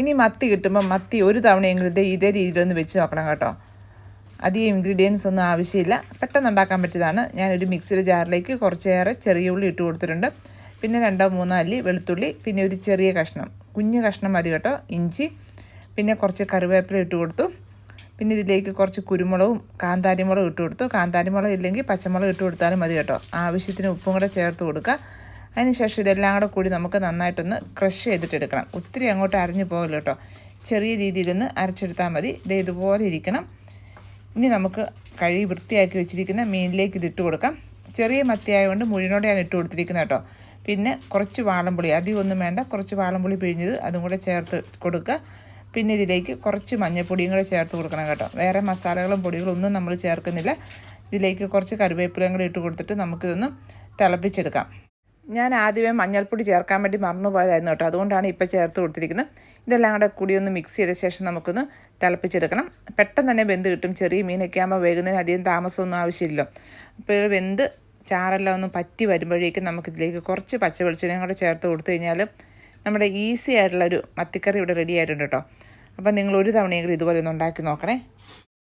ഇനി മത്തി കിട്ടുമ്പോൾ മത്തി ഒരു തവണയെങ്കിലും ഇതേ രീതിയിലൊന്ന് വെച്ച് നോക്കണം കേട്ടോ. അധികം ഇൻഗ്രീഡിയൻസ് ഒന്നും ആവശ്യമില്ല. പെട്ടെന്ന് ഉണ്ടാക്കാൻ പറ്റിയതാണ്. ഞാനൊരു മിക്സിയുടെ ജാറിലേക്ക് കുറച്ചേറെ ചെറിയ ഉള്ളി ഇട്ട് കൊടുത്തിട്ടുണ്ട്. പിന്നെ രണ്ടോ മൂന്നോ അല്ലി വെളുത്തുള്ളി പിന്നെ ഒരു ചെറിയ കഷ്ണം. കുഞ്ഞു കഷ്ണം മതി കേട്ടോ ഇഞ്ചി. പിന്നെ കുറച്ച് കറിവേപ്പില ഇട്ട് കൊടുത്തു. പിന്നെ ഇതിലേക്ക് കുറച്ച് കുരുമുളകും കാന്താരിമുളകും ഇട്ട് കൊടുത്തു. കാന്താരിമുളക് ഇല്ലെങ്കിൽ പച്ചമുളക് ഇട്ട് കൊടുത്താലും മതി കേട്ടോ. ആവശ്യത്തിന് ഉപ്പും കൂടെ ചേർത്ത് കൊടുക്കുക. അതിനുശേഷം ഇതെല്ലാം കൂടെ കൂടി നമുക്ക് നന്നായിട്ടൊന്ന് ക്രഷ് ചെയ്തിട്ടെടുക്കണം. ഒത്തിരി അങ്ങോട്ട് അരഞ്ഞു പോകല്ലോ കേട്ടോ. ചെറിയ രീതിയിലൊന്ന് അരച്ചെടുത്താൽ മതി. ഇത് ഇതുപോലെ ഇരിക്കണം. ഇനി നമുക്ക് കഴുകി വൃത്തിയാക്കി വെച്ചിരിക്കുന്ന മീനിലേക്ക് ഇതിട്ട് കൊടുക്കാം. ചെറിയ മത്തിയായതുകൊണ്ട് മുഴിനോടെയാണ് ഇട്ട് കൊടുത്തിരിക്കുന്നത് കേട്ടോ. പിന്നെ കുറച്ച് വാളംപുളി. അധികം ഒന്നും വേണ്ട. കുറച്ച് വാളംപുളി പിഴിഞ്ഞത് അതും കൂടെ ചേർത്ത് കൊടുക്കുക. പിന്നെ ഇതിലേക്ക് കുറച്ച് മഞ്ഞൾപ്പൊടിയും കൂടെ ചേർത്ത് കൊടുക്കണം കേട്ടോ. വേറെ മസാലകളും പൊടികളും ഒന്നും നമ്മൾ ചേർക്കുന്നില്ല. ഇതിലേക്ക് കുറച്ച് കറിവേപ്പിലയും കൂടെ ഇട്ട് കൊടുത്തിട്ട് നമുക്കിതൊന്ന് തിളപ്പിച്ചെടുക്കാം. ഞാൻ ആദ്യമേ മഞ്ഞൾപ്പൊടി ചേർക്കാൻ വേണ്ടി മറന്നുപോയതായിരുന്നു കേട്ടോ. അതുകൊണ്ടാണ് ഇപ്പോൾ ചേർത്ത് കൊടുത്തിരിക്കുന്നത്. ഇതെല്ലാം കൂടെ കൂടി ഒന്ന് മിക്സ് ചെയ്ത ശേഷം നമുക്കൊന്ന് തിളപ്പിച്ചെടുക്കണം. പെട്ടെന്ന് തന്നെ വെന്ത് കിട്ടും. ചെറിയ മീനൊക്കെ ആകുമ്പോൾ വേകുന്നതിന് അധികം താമസമൊന്നും ആവശ്യമില്ല അപ്പോൾ വെന്ത് ചാറെല്ലാം ഒന്ന് പറ്റി വരുമ്പോഴേക്കും നമുക്കിതിലേക്ക് കുറച്ച് പച്ച വെളിച്ചെണ്ണയും കൂടെ ചേർത്ത് കൊടുത്തു കഴിഞ്ഞാൽ നമ്മുടെ ഈസി ആയിട്ടുള്ളൊരു മത്തിക്കറി ഇവിടെ റെഡി ആയിട്ടുണ്ട് കേട്ടോ. അപ്പം നിങ്ങൾ ഒരു തവണയെങ്കിലും ഇതുപോലെ ഒന്ന് ഉണ്ടാക്കി നോക്കണേ.